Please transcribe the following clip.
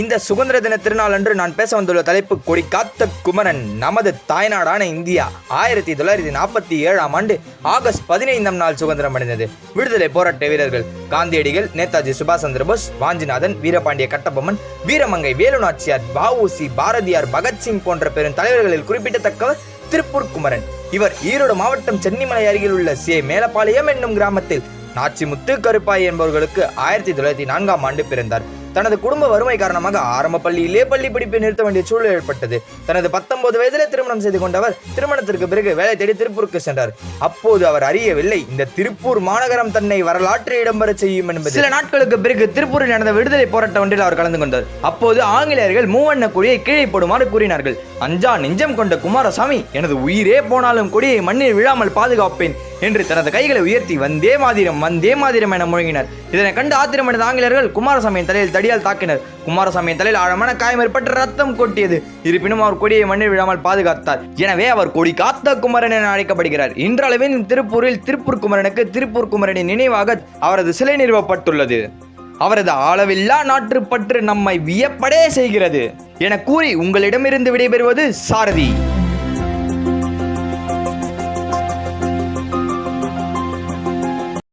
இந்த சுதந்திர தின திருநாள் அன்று நான் பேச வந்துள்ள தலைப்பு கொடி காத்த குமரன் நமது தாய்நாடான இந்தியா. ஆயிரத்தி தொள்ளாயிரத்தி நாற்பத்தி ஏழாம் ஆண்டு ஆகஸ்ட் பதினைந்தாம் நாள் சுதந்திரம் அடைந்தது. விடுதலை போராட்ட வீரர்கள் காந்தியடிகள் நேதாஜி சுபாஷ் சந்திரபோஸ் வாஞ்சிநாதன் வீரபாண்டிய கட்டபொம்மன் வீரமங்கை வேலுநாச்சியார் வஉசி பாரதியார் பகத்சிங் போன்ற பெரும் தலைவர்களில் குறிப்பிடத்தக்கவர் திருப்பூர் குமரன். இவர் ஈரோடு மாவட்டம் சென்னிமலை அருகில் உள்ள சே. மேலப்பாளையம் என்னும் கிராமத்தில் நாச்சிமுத்து கருப்பாய் என்பவர்களுக்கு ஆயிரத்தி தொள்ளாயிரத்தி நான்காம் ஆண்டு பிறந்தார். தனது குடும்ப வறுமை காரணமாக ஆரம்ப பள்ளியிலே பள்ளி படிப்பை நிறுத்த வேண்டிய சூழல் ஏற்பட்டது. தனது பத்தொன்பது வயதிலே திருமணம் செய்து கொண்டவர் திருமணத்திற்கு பிறகு வேலை தேடி திருப்பூருக்கு சென்றார். அப்போது அவர் அறியவில்லை இந்த திருப்பூர் மாநகரம் தன்னை வரலாற்று இடம்பெற செய்யும் என்பது. சில நாட்களுக்கு பிறகு திருப்பூரில் நடந்த விடுதலை போராட்ட ஒன்றில் அவர் கலந்து கொண்டார். அப்போது ஆங்கிலேயர்கள் மூவண்ண கொடியை கீழே போடுமாறு கூறினார்கள். அஞ்சா நெஞ்சம் கொண்ட குமாரசாமி எனது உயிரே போனாலும் கொடியை மண்ணில் விழாமல் பாதுகாப்பேன். என்று தனது கைகளை உயர்த்தி வந்தே மாதிரம் வந்தே மாதிரம் என முழங்கினர். இதனை கண்டு ஆத்திரமடைந்த ஆங்கிலேயர்கள் குமாரசாமியின் தலையில் தடியால் தாக்கினர். குமாரசாமியின் தலையில் ஆழமான காயம் ஏற்பட்டு ரத்தம் கொட்டியது. இருப்பினும் அவர் கொடியை மண்ணில் விழாமல் பாதுகாத்தார். எனவே அவர் கொடி காத்த குமரன் என அழைக்கப்படுகிறார். இன்றளவில் திருப்பூரில் திருப்பூர் குமரனுக்கு திருப்பூர் குமரனின் நினைவாக அவரது சிலை நிறுவப்பட்டுள்ளது. அவரது அளவில்லா நாற்றுப்பற்று நம்மை வியப்படே செய்கிறது என கூறி உங்களிடமிருந்து விடைபெறுவது சாரதி.